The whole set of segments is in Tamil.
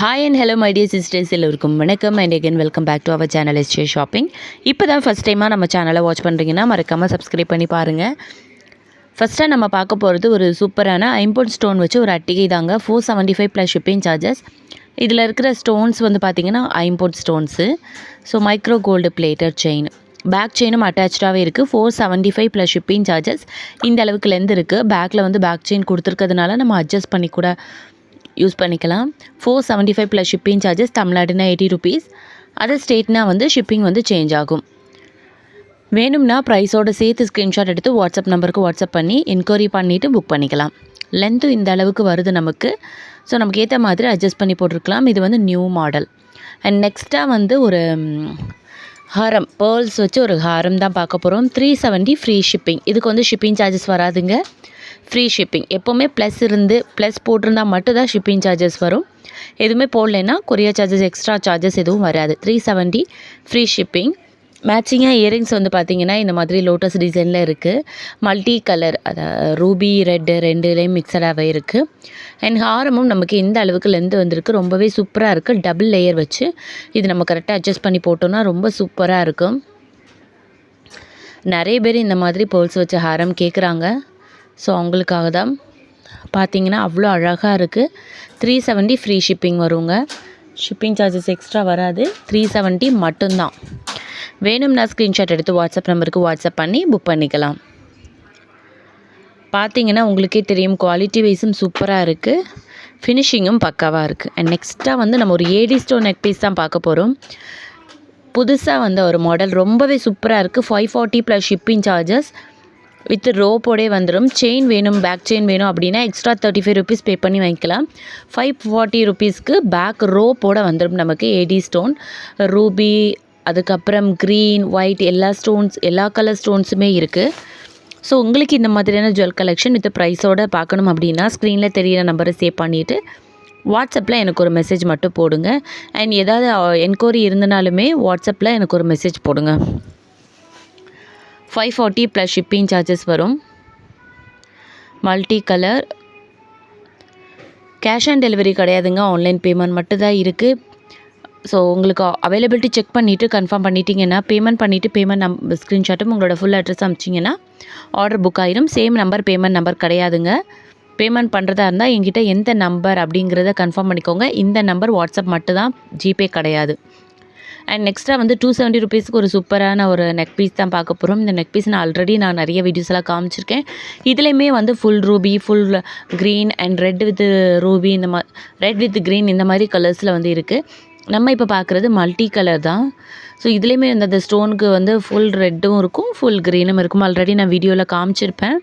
Hi and hello my dear sisters எல்லோருக்கும் வணக்கம். And again welcome back to our channel yesterday shopping இப்போ தான் ஃபஸ்ட் டைமாக நம்ம சேனலை வாட்ச் பண்ணுறீங்கன்னா மறக்காமல் சப்ஸ்கிரைப் பண்ணி பாருங்கள் ஃபஸ்ட்டாக நம்ம பார்க்க போகிறது ஒரு சூப்பரான ஐம்போர்ட் ஸ்டோன் வச்சு ஒரு அட்டிகை தாங்க. Four seventy five plus shipping charges இதில் இருக்கிற ஸ்டோன்ஸ் வந்து பார்த்திங்கன்னா import stones so micro gold plated chain back செயினும் அட்டாச்சாகவே இருக்குது four seventy five plus shipping charges இந்த அளவுக்கு லென்த் இருக்குது பேக்கில் வந்து பேக் செயின் கொடுத்துருக்கிறதுனால நம்ம அட்ஜஸ்ட் பண்ணி கூட யூஸ் பண்ணிக்கலாம். Four seventy five plus shipping charges தமிழ்நாடுனா eighty rupees other ஸ்டேட்னா வந்து ஷிப்பிங் வந்து சேஞ்ச் ஆகும். வேணும்னா ப்ரைஸோட சேர்த்து ஸ்க்ரீன்ஷாட் எடுத்து வாட்ஸ்அப் நம்பருக்கு வாட்ஸ்அப் பண்ணி என்கொயரி பண்ணிவிட்டு புக் பண்ணிக்கலாம். லென்த்தும் இந்த அளவுக்கு வருது நமக்கு. ஸோ நமக்கு ஏற்ற மாதிரி அட்ஜஸ்ட் பண்ணி போட்டிருக்கலாம். இது வந்து நியூ மாடல் அண்ட் நெக்ஸ்ட்டாக வந்து ஒரு ஹாரம் பேர்ல்ஸ் வச்சு ஒரு ஹாரம் தான் பார்க்க போகிறோம் த்ரீ செவன்ட்டி ஃப்ரீ ஷிப்பிங் இதுக்கு வந்து ஷிப்பிங் சார்ஜஸ் வராதுங்க. ஃப்ரீ ஷிப்பிங் எப்போவுமே ப்ளஸ் இருந்து ப்ளஸ் போட்டிருந்தா மட்டும்தான் ஷிப்பிங் சார்ஜஸ் வரும். எதுவுமே போடலைன்னா கொரியர் சார்ஜஸ் எக்ஸ்ட்ரா சார்ஜஸ் எதுவும் வராது. த்ரீ செவன்ட்டி ஃப்ரீ ஷிப்பிங் மேட்சிங்காக இயரிங்ஸ் வந்து பார்த்திங்கன்னா இந்த மாதிரி லோட்டஸ் டிசைனில் இருக்குது மல்டி கலர் அதாவது ரூபி ரெட்டு ரெண்டுலேயும் மிக்சடாகவே இருக்குது அண்ட் ஹாரமும் நமக்கு இந்த அளவுக்கு லென்த் வந்திருக்கு. ரொம்பவே சூப்பராக இருக்குது டபுள் லேயர் வச்சு இது நம்ம கரெக்டாக அட்ஜஸ்ட் பண்ணி போட்டோம்னா ரொம்ப சூப்பராக இருக்கும். நிறைய பேர் இந்த மாதிரி பேர்ல்ஸ் வச்ச ஹாரம் கேட்குறாங்க ஸோ அவங்களுக்காக தான். பார்த்தீங்கன்னா அவ்வளோ அழகாக இருக்குது த்ரீ செவன்ட்டி ஃப்ரீ ஷிப்பிங் வருங்க. ஷிப்பிங் சார்ஜஸ் எக்ஸ்ட்ரா வராது. த்ரீ செவன்ட்டி மட்டும்தான். வேணும்னா ஸ்க்ரீன்ஷாட் எடுத்து வாட்ஸ்அப் நம்பருக்கு வாட்ஸ்அப் பண்ணி புக் பண்ணிக்கலாம். பார்த்தீங்கன்னா உங்களுக்கே தெரியும் குவாலிட்டி வைஸும் சூப்பராக இருக்குது ஃபினிஷிங்கும் பக்காவாக இருக்குது அண்ட் நெக்ஸ்ட்டாக வந்து நம்ம ஒரு ஏடி ஸ்டோன் நெக் பீஸ் தான் பார்க்க போகிறோம் புதுசாக வந்த ஒரு மாடல் ரொம்பவே சூப்பராக இருக்குது five forty plus shipping charges with ரோப்போடே வந்துடும் செயின் வேணும் பேக் செயின் வேணும் அப்படின்னா extra thirty five rupees pay பண்ணி வாங்கிக்கலாம். ஃபைவ் ஃபார்ட்டி ருபீஸ்க்கு பேக் ரோப்போட வந்துடும் நமக்கு ஏடி ஸ்டோன் ரூபி அதுக்கப்புறம் க்ரீன் ஒயிட் எல்லா ஸ்டோன்ஸ் எல்லா கலர் ஸ்டோன்ஸுமே இருக்குது ஸோ உங்களுக்கு இந்த மாதிரியான ஜுவல் கலெக்ஷன் வித் ப்ரைஸோட பார்க்கணும் அப்படின்னா ஸ்க்ரீனில் தெரியிற நம்பரை சேவ் பண்ணிவிட்டு வாட்ஸ்அப்பில் எனக்கு ஒரு மெசேஜ் மட்டும் போடுங்க. அண்ட் ஏதாவது uh, என்கொயரி இருந்தனாலுமே வாட்ஸ்அப்பில் எனக்கு ஒரு மெசேஜ் போடுங்க. Five forty plus shipping charges வரும். Multi colour cash on delivery கிடையாதுங்க. ஆன்லைன் பேமெண்ட் மட்டும்தான் இருக்குது ஸோ உங்களுக்கு அவைலபிலிட்டி செக் பண்ணிவிட்டு கன்ஃபார்ம் பண்ணிட்டீங்கன்னா பேமெண்ட் பண்ணிவிட்டு பேமெண்ட் நம் ஸ்க்ரீன்ஷாட்டும் உங்களோட ஃபுல் அட்ரஸ் அமிச்சிங்கன்னா ஆர்டர் புக் ஆயிரும். சேம் நம்பர் பேமெண்ட் நம்பர் கிடையாதுங்க. பேமெண்ட் பண்ணுறதா இருந்தால் எங்கிட்ட எந்த நம்பர் அப்படிங்கிறத கன்ஃபார்ம் பண்ணிக்கோங்க. இந்த நம்பர் வாட்ஸ்அப் மட்டும்தான் ஜிபே கிடையாது. அண்ட் நெக்ஸ்ட்டாக வந்து டூ செவன்ட்டி ருபீஸ்க்கு ஒரு சூப்பரான ஒரு நெக் பீஸ் தான் பார்க்க போகிறோம் இந்த நெக் பீஸ் நான் ஆல்ரெடி நான் நிறைய வீடியோஸ் எல்லாம் காமிச்சிருக்கேன். இதுலேயுமே வந்து full ruby full green and red with ruby இந்த மா ரெட் வித் க்ரீன் இந்த மாதிரி கலர்ஸில் வந்து இருக்குது நம்ம இப்போ பார்க்குறது மல்டி கலர் தான். ஸோ இதுலேயுமே இந்த ஸ்டோனுக்கு வந்து ஃபுல் ரெட்டும் இருக்கும் ஃபுல் க்ரீனும் இருக்கும். ஆல்ரெடி நான் வீடியோவில் காமிச்சிருப்பேன்.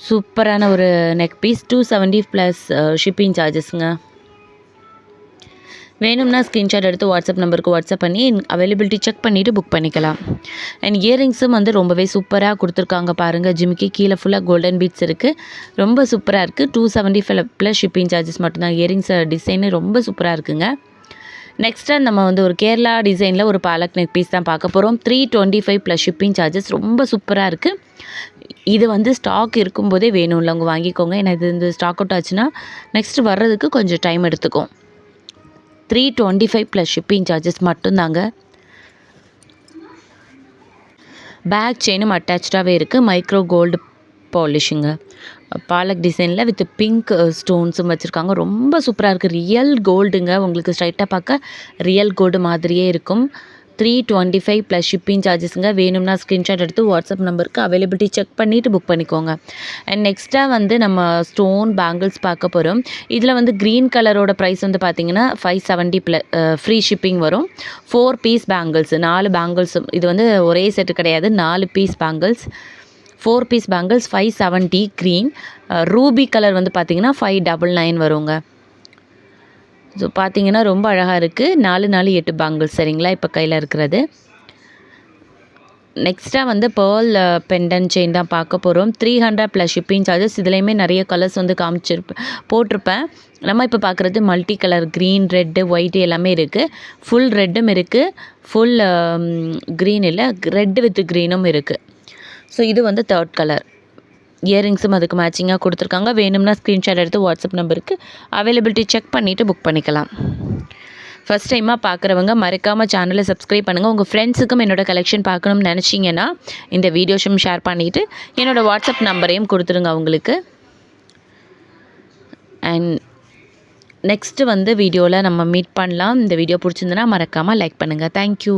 சூப்பரான ஒரு neck piece two seventy plus shipping சார்ஜஸ்ங்க வேணும்னா ஸ்க்ரீன்ஷாட் எடுத்து வாட்ஸ்அப் நம்பருக்கு வாட்ஸ்அப் பண்ணி அவைலபிலிட்டி செக் பண்ணிவிட்டு புக் பண்ணிக்கலாம். அண்ட் இயரிங்ஸும் வந்து ரொம்பவே சூப்பராக கொடுத்துருக்காங்க பாருங்கள் ஜிமிக்கி கீழே ஃபுல்லாக கோல்டன் பீட்ஸ் இருக்குது ரொம்ப சூப்பராக இருக்குது two seventy five plus shipping charges மட்டும்தான். இயரிங்ஸ் டிசைனு ரொம்ப சூப்பராக இருக்குங்க. நெக்ஸ்ட்டாக நம்ம வந்து ஒரு கேரளா டிசைனில் ஒரு பாலக் நெக் பீஸ் தான் பார்க்க போகிறோம் three twenty five plus shipping charges ரொம்ப சூப்பராக இருக்குது இது வந்து ஸ்டாக் இருக்கும்போதே வேணும் உள்ளவங்க வாங்கிக்கோங்க. ஏன்னா இது வந்து ஸ்டாக் அவுட் ஆச்சுன்னா நெக்ஸ்ட் வர்றதுக்கு கொஞ்சம் டைம் எடுத்துக்கும். Three twenty five plus shipping charges மட்டும்தாங்க பேக் செயினும் அட்டாச்சாகவே இருக்குது மைக்ரோ கோல்டு பாலிஷுங்க பாலக் டிசைனில் வித் பிங்க் ஸ்டோன்ஸும் uh, வச்சுருக்காங்க. ரொம்ப சூப்பராக இருக்குது ரியல் கோல்டுங்க உங்களுக்கு ஸ்ட்ரைட்டாக பார்க்க ரியல் கோல்டு மாதிரியே இருக்கும். Three twenty five plus shipping சார்ஜஸ்ங்க வேணும்னா ஸ்க்ரீன்ஷாட் எடுத்து வாட்ஸ்அப் நம்பருக்கு அவைலபிலிட்டி செக் பண்ணிவிட்டு புக் பண்ணிக்கோங்க. அண்ட் நெக்ஸ்ட்டாக வந்து நம்ம ஸ்டோன் பேங்கிள்ஸ் பார்க்க போகிறோம் இதில் வந்து க்ரீன் கலரோட ப்ரைஸ் வந்து பார்த்தீங்கன்னா five seventy plus free shipping வரும். ஃபோர் பீஸ் பேங்கிள்ஸ் நாலு பேங்கிள்ஸும் இது வந்து ஒரே செட்டு கிடையாது நாலு piece bangles four piece bangles five seventy green ruby colour வந்து பார்த்தீங்கன்னா ஃபைவ் டபுள் நைன் வருங்க. ஸோ பார்த்தீங்கன்னா ரொம்ப அழகாக இருக்குது நாலு நாலு எட்டு பேங்கிள்ஸ் சரிங்களா? இப்போ கையில் இருக்கிறது. நெக்ஸ்ட்டாக வந்து பேர்ல் பெண்டன் செயின் தான் பார்க்க போகிறோம் three hundred plus shipping charges இதுலேயுமே நிறைய கலர்ஸ் வந்து காமிச்சிருப்பேன் போட்டிருப்பேன். நம்ம இப்போ பார்க்குறது multi colour green red white எல்லாமே இருக்குது ஃபுல் ரெட்டும் இருக்குது ஃபுல் க்ரீன் um, இல்லை ரெட்டு வித் க்ரீனும் இருக்குது ஸோ இது வந்து தேர்ட் கலர் இயரிங்ஸும் அதுக்கு மேட்சிங்காக கொடுத்துருக்காங்க. வேணும்னா ஸ்க்ரீன்ஷாட் எடுத்து வாட்ஸ்அப் நம்பருக்கு அவைலபிலிட்டி செக் பண்ணிவிட்டு புக் பண்ணிக்கலாம். ஃபஸ்ட் டைமாக பார்க்குறவங்க மறக்காமல் சேனலை சப்ஸ்கிரைப் பண்ணுங்கள் உங்கள் ஃப்ரெண்ட்ஸுக்கும் என்னோட கலெக்ஷன் பார்க்கணும்னு நினச்சிங்கன்னா இந்த வீடியோஸும் ஷேர் பண்ணிவிட்டு என்னோடய வாட்ஸ்அப் நம்பரையும் கொடுத்துருங்க அவங்களுக்கு. அண்ட் நெக்ஸ்ட்டு வந்து வீடியோவில் நம்ம மீட் பண்ணலாம். இந்த வீடியோ பிடிச்சிருந்துன்னா மறக்காமல் லைக் பண்ணுங்கள் தேங்க்யூ